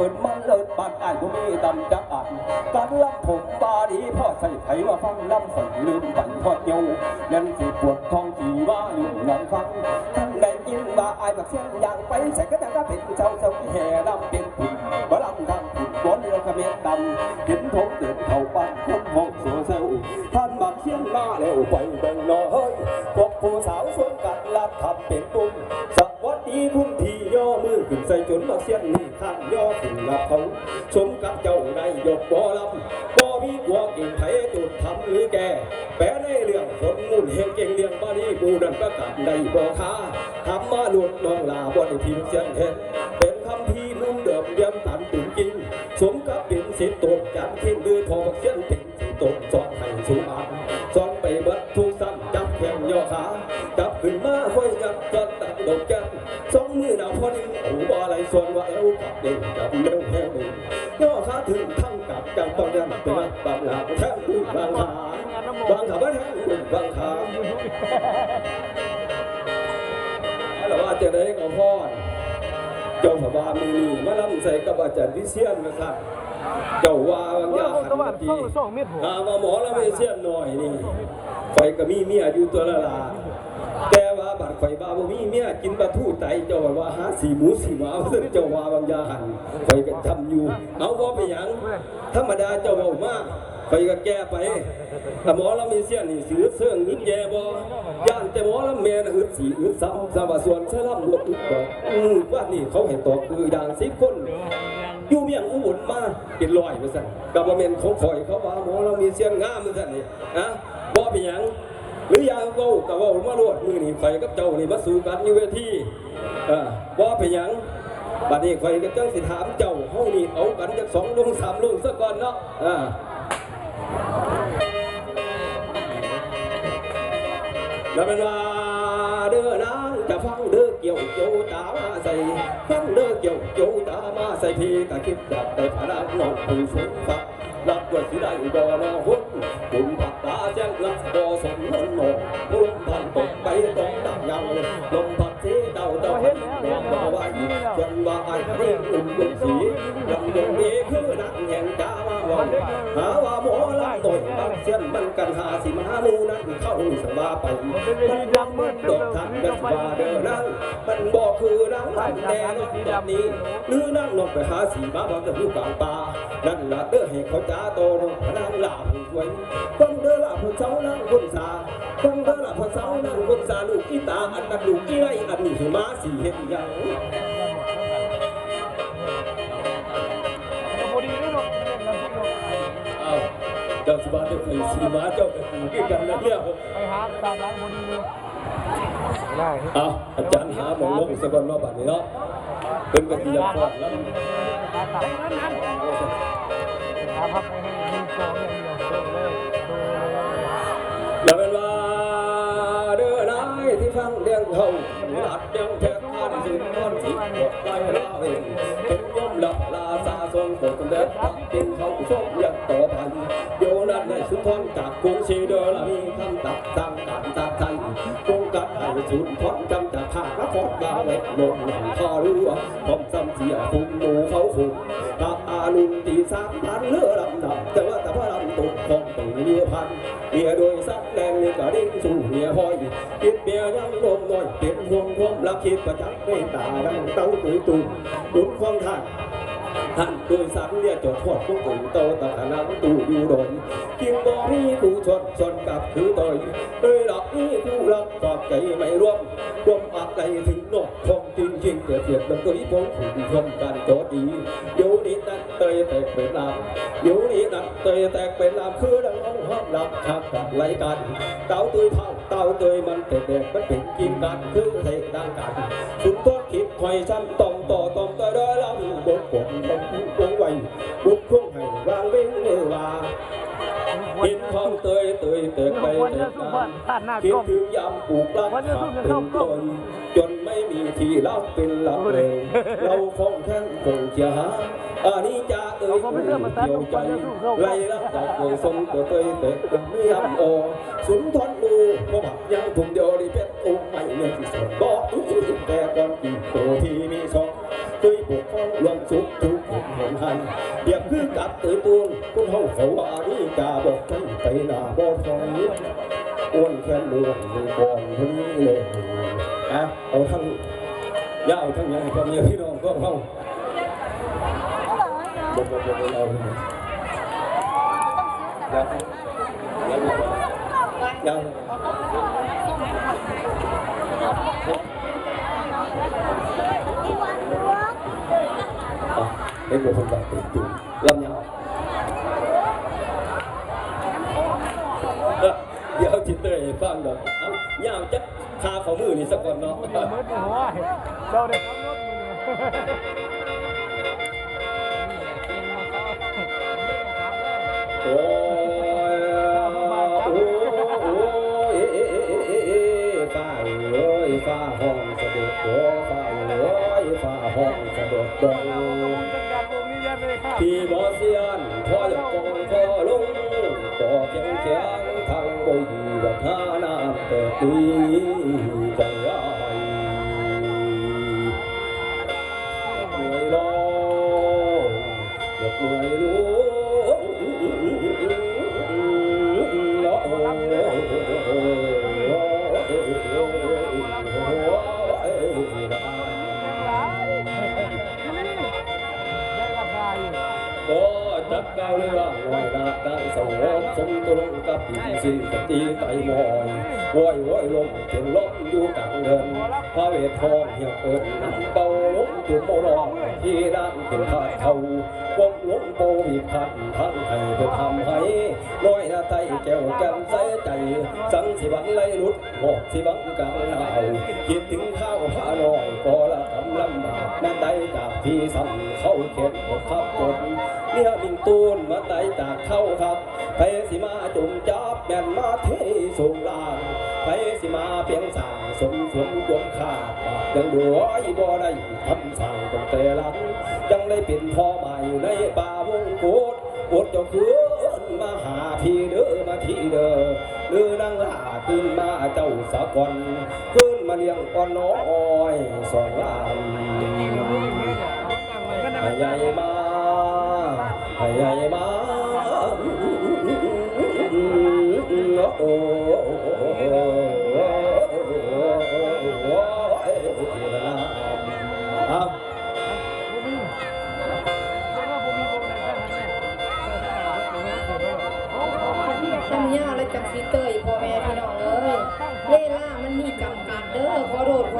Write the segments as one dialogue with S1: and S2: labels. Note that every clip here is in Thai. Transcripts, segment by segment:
S1: กินมันเลิศบานอายบ่มีดำจักอันการลำผมบาดีพ่อใส่ไผมาฟังลำสั่ลืมปันทอดเยานั่นสิปวดท้องที่ว่าอยู่นอนฟังท่านได้ยินว่าไอายบักเสียงอย่างไปใส่ก็แต่ก็เป็นเจ้าเจ้าแห่ลำเป็นผุ่นบ่ลำทางผุ่นบ่เรือกระเม็ดดำเห็นผมเดินเข้าบ้านคนห้องโซเซลท่านบักเสียงมาแล้วไปเบิ่งหน่อยพวกผู้สาวชวนกันลับทำเป็นตุ่มสวัสดีคุณ ขึ้นใส่จนบักเสียงนี่ข้างย่อขึ้นรับเขาสมกับเจ้าได้ยกบ่อลำบ่มีกลัวกิ่งไผจุดทำหรือแก่แปลในเรื่องคนมุ่นเฮงเก่งเลี้ยงบ้านี้กูดันประกาศได้บ่ค้าทำมาหลุดน้องลาบ่ได้พิมพ์เสียนเห็นเป็นคำพี่มุ่นเดิมเดียมตันตุ่มจริงสมกับเป็นสิทธิ์ตกจันทิ้งดือทองเสียนเป็นสิทธิ์ตกสอนให้สูง ส่วนว่าเอวกับเด่นกับเร็วแห้งเลยย่อขาถึงทั้งกับจังต้องยันเป็นบางหลักแท้มือบางขาบางขาบ้านแท้มือบางขาแล้วว่าจะได้กับพ่อเจ้าสบามือนี่มาลำใส่กับอาจารย์วิเชียนนะครับเจ้าว่าบางอย่างหันทีอามาหมอแล้ววิเชียนหน่อยนี่ไฟก็มีเมียอยู่ตัวละลา แต่ว่าบัดไฟบาบ่มีเมียกินปลาทูไตเจ้าว่าหาสีหมูสีหมาเพิ่นเจ้าว่าบางยาหันไฟก็ทำอยู่ เอาบ่ไปหยังธรรมดาเจ้าเว้ามาไฟก็แก้ไปถ้าหมอล้วมีเสียนนี่สิอึดเสื่องอึดแย่บ่ย่านแต่หมอล้วแม่น่ะอึดสีอึดซ้ำสาวส่วนใช้ลำรถอึดบ่อือว่านี่เขาให้ตอกคืออย่าง10คนอยู่เมียงอุบลมาเป็นร้อยว่าซั่นกับว่าแม่นของข่อยเขาว่าหมอเรามีเสียงงามว่าซั่นนี่ฮะบ่เป็นหยัง หรืออยางเว้าก็เว้ามาโลดมือนี้ข่กับเจ้านี่มาสู้กันอยู่เวทีเออบ่เป็นหยังบัดนี้ข่อยก็จังสิถามเจ้าเฮานี่เอากันจักสองลงสามลงซะก่อนเนาะอ่าแล้วเป็นว่าเด้อนางจะฟังเด้อเกี่ยวโจตามาใส่ฟังเด้อเกี่ยวโจตามาใส่พี่ก็คิดจับแต่พลังน้องผู้ชมฟังรับว่าสิได้บ่นอหุ่นบุญผักตา แจ้งรับบ่สมนนโนบุญพันตกไปตกดังยังลมพัดเสเต่าเต่าพันนองบ่ไหวจนว่าไอ้นี่อุ่นบุญสีลำดงนี้คือนักแห่งกามาวันหาว่าหมอลำต่อยบางเส้นมันกันหาสิมามูนั้นเข้าสบาไปมันดำมันดอกทันกันว่าเดินนั่งมันบอกคือนังมันแน่นอนแบบนี้หรือนั่งนกไปหาสีมาบางจะอยู่กลางป่านั่นละเด้อให้เขาจ้าโตนนั่งหลับไว้ฟั งเด้อละผู้เจ้านั่งคนสาฟังเด้อละผู้เจ้านั่งคนสาลูกอีตาอันนั้นลูกอีไรอันนี้ให้มาสีเห็นยังเจ้าสิบาเจ้าเคยสีมาเจ้ากับกูกี่กันนะเนี่ย
S2: ไปหาตามร้านบดีเลยได้
S1: เอาอาจารย์หาหมองลงสกอนรอบบัดนี้เนาะเป็นกติยาพอดแล้ว
S2: ตาตัดตาพับ หลั
S1: ดยังแทบขาดสุดก้อนที่หมดไปลาเองเป็นยมหลับลาซาทรงโปรดเด็ดกินเขาชมยังต่อพันโยนัดในสุนทรจากกรุงศรีเดอลามีคำตัดตั้งการตัดไทยกรุงกัด ให้สุนทรจำจากภาคละครมาเวทลงหลังคอเรือพร้อมจำเสียคุมหมูเขาคุมตาอาลุนตีสามพันเรือลำดับแต่ว่าแต่พระลำตกของตุ่เรือพันเมียโดยสักแรงมีกระดิ่งสู่เมียหอยคิดเมียยังนมน้อยเป็นห่วงความรักคิดประจักษ์ในตาดังเต้าตุยตุ่มบุญความทาน ท่านโดยสันเรียกจดทอดพวกตู่โตตะนังตู่อยู่ดนกินบ่มีคู่ชนชนกับคือต่อยโดยหลักนี้คู่รักกอดใจไม่ร่วมรวมอะไรถึงนกทองจริงจริงเกิดเสียดมันตัวนี้ผมผู้ชมกันโจดีเดี๋ยวนี้นั่นเตยแตกเป็นลำเดี๋ยวนี้นั่นเตยแตกเป็นลำคือดังห้องห้องหลับชักกับไหลกันเต่าตุยเผาเต่าตุยมันเด็กๆมันเป็นกินกันคือเทดังกันสุดตัวคิ ดคอยชั้นตองต่อตองต่อเด้อลำบกกลมบกกงไว้บุกคุ้งให้วางเว้นเมื่อว่ากินทองเตยเตยเตยไปเตยกันคิดถึงยามปลูกรักเป็นต้นจนไม่มีที่รับเป็นหลักเลยเราคงแข้งคงจะหาอันนี้จะเอ่ยเดียวใจไล่รักจากเคยสมตัวเตยเตยไม่ยำโอสุนทรดูบ่บักยังถุงเดียวด้เป็นองค์ใหม่เนื่องที่สดบอกแต่ก่ อีกตัวที่มีสองช่วยปกป้องรวมสุขทุกข์แห่งหันเดียบคือกับตื่นตูนคุณเฮาเขาว่านี่กาบอกใจไปหน้าบ่ถอยอ้วนแค่มือมือบอนพนี้เลยอะเอาทั้งยาวทั้งยังก็มีพี่น้องก็เฮาบ่บ่บ่บ่เอาเลยยังยังยังอะเอ็งบ่คนแบบ ตื่นตูนลำยังเอ้อเดี๋ยวจิตเตยให้ฟังดอกเอ้ายาวจักคาเขามือนี่สักก่อนเนาะ
S2: มือมืดหัวเจ้าได้ขับรถมือ
S1: โอ้ยโอ้โอ้เอ๊ะเอ๊ะเอ๊ะเอ๊ะเอ๊ะฟ้าเอ้ยฟ้าห้อง สะดุดโอ้ฟ้าเอ้ยฟ้าห้องสะดุดโอ้
S2: จัดการวงนี้ยันเลยค่ะ
S1: พี่บ่เสียนพ่ออยากกองพ่อลงต่อเคียงเคียงทางบ่ดีกับท่าน้ำแต่ตีใจร้าย สิ้นสติไตมอยโวยโวยลมเห็นลมอยู่กลางเดินพระเวททองเหี่ยวเอิญน้ำเบาลมจุดโมรองที่ด้านเป็นขาดเขาวงลมโปบีบคันทั้งให้เพื่อทำให้น้อยนาไตแก้วแก้มใสใจ สังสิบันไล่ลุดหอกสิบังกลางหนาวคิดถึงข้าวผ้าน้อยก็ละทำ ลำบากนั่ได้จากพี่สั่งเข้าเข็ดหดทับกดเนี่ยมิงตูนมาไตจากเข้าครับไปสิมาจุ่มจับแม่นมาเทสูงลางไปสิมาเพียงสั่งสมสมจมขาดยังดัวอีบ่ได้ทำสั่งตั้งแต่หลังยังได้เป็นพ่อใหม่ในป่าวงกุดอดเจ้าคืนมาหาพี่เด้อมาที่เด้อ เดือนั่งลาขึ้นมาเจ้าสะกอนขึ้นมาเลี้ยงอ่อนน้อยสองลานให้ใหญ่มาให้ใหญ่มาโอ้เอา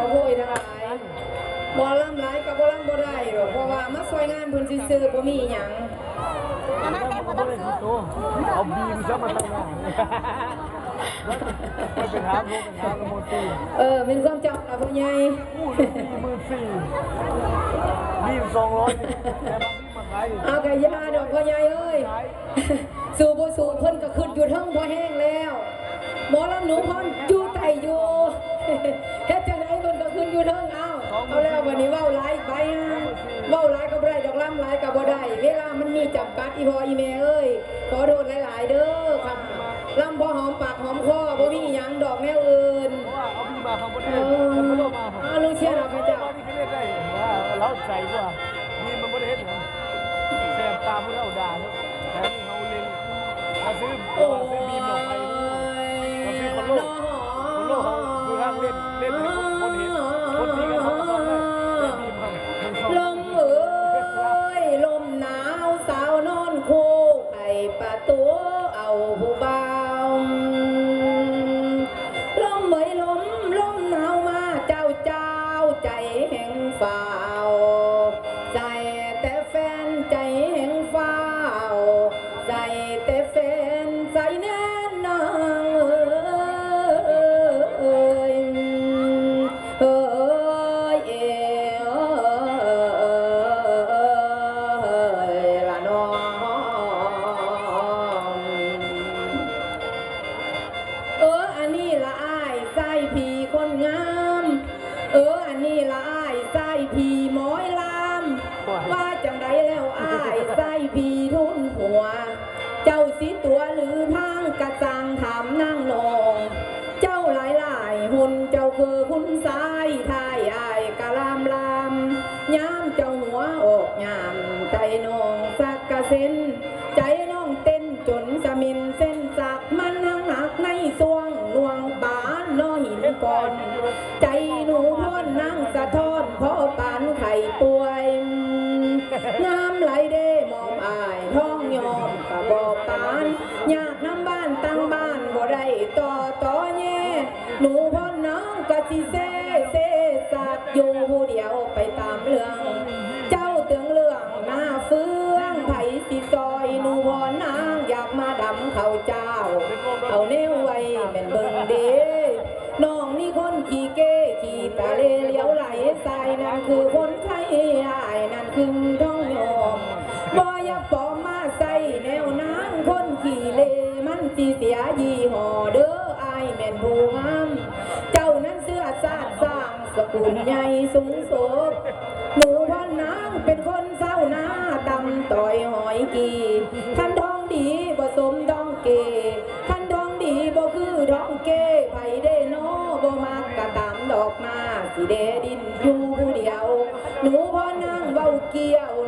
S3: อโทษขอโวยทั้งหลายบ่ล่ำหลายกับบ่ล่ำบ่ได้หรอกเพราะว่ามาซอยงานเพิ่นซื่อๆบ่มีหยัง
S2: เอาบีมจะมาทำงานไม่เป็นหามลูกเป็นหามโมตี
S3: เออเป็นความจำล่ะพ่อใหญ่
S2: อู้สี่หมื่นสี่บีมสองร้อยแต่บางบีมมาขาย
S3: เอากะยาดอกพ่อใหญ่เอ้ยสู่บ่สู่เพิ่นก็ขึ้นอยู่เทั้งบ่แห้งแล้วหมอลำหนูพรอยู่ไตอยู่เฮ็ด อยู่เทั้งเอาเอาแล้ววันนี้ว้าหลายไปฮะเว้าหลายก็บ่ได้ดอกล่ำหลายก็บ่ได้เวลามันมีจำกัดอีพออีแม่เอ้ยขอโทษหลายๆเด้อครับล่ำพอหอมปากหอมคอบ่มีหยังดอกแนวอื่น
S2: ว่าเอาบีมาทำประเท
S3: เอ
S2: ศ
S3: อ
S2: มันไม่รู้มา
S3: เอาลูกเชียร์เอาพระเจ้า
S2: ที่เขาเรียกได้ว่าเราใจกว่าบีมันไม่ได้เห็นนะแซมตามพวกเราด่าแล้วแหุ่นเจ้าคือคุ
S3: ณสายทายอายกะลามลามย้ำเจ้าหัวอกยามใจน้องสักกะเซ็นใจน้องเต้นจนสมินเส้นสักมันหังหักในสวงลวงบานน้อหินก่อน ใจหนูพ้นนั่งสะท้อนเพราะปานไข่ป่วยน้ำไหลเด้มอมอายท้องยอมกะบอกปานยากน เขาเจ้า เอาแนวไว้แม่นเบิ่งเด้น้องนี่คนขี้เก้ขี้ตาเลเลี้ยวไหลสายนั่นคือคนไข้อายนั่นคือท้องยอมบ่อย่าปลอมมาใส่แนวนางคนขี้เลมันสิเสียยี่ห้อเด้ออายแม่นผู้งามเจ้านั้นเสื้อสาดสร้างสกุลใหญ่สูงโสดหนูพ่อนางเป็นคนเศร้าหน้าตำต่อยหอยกี เ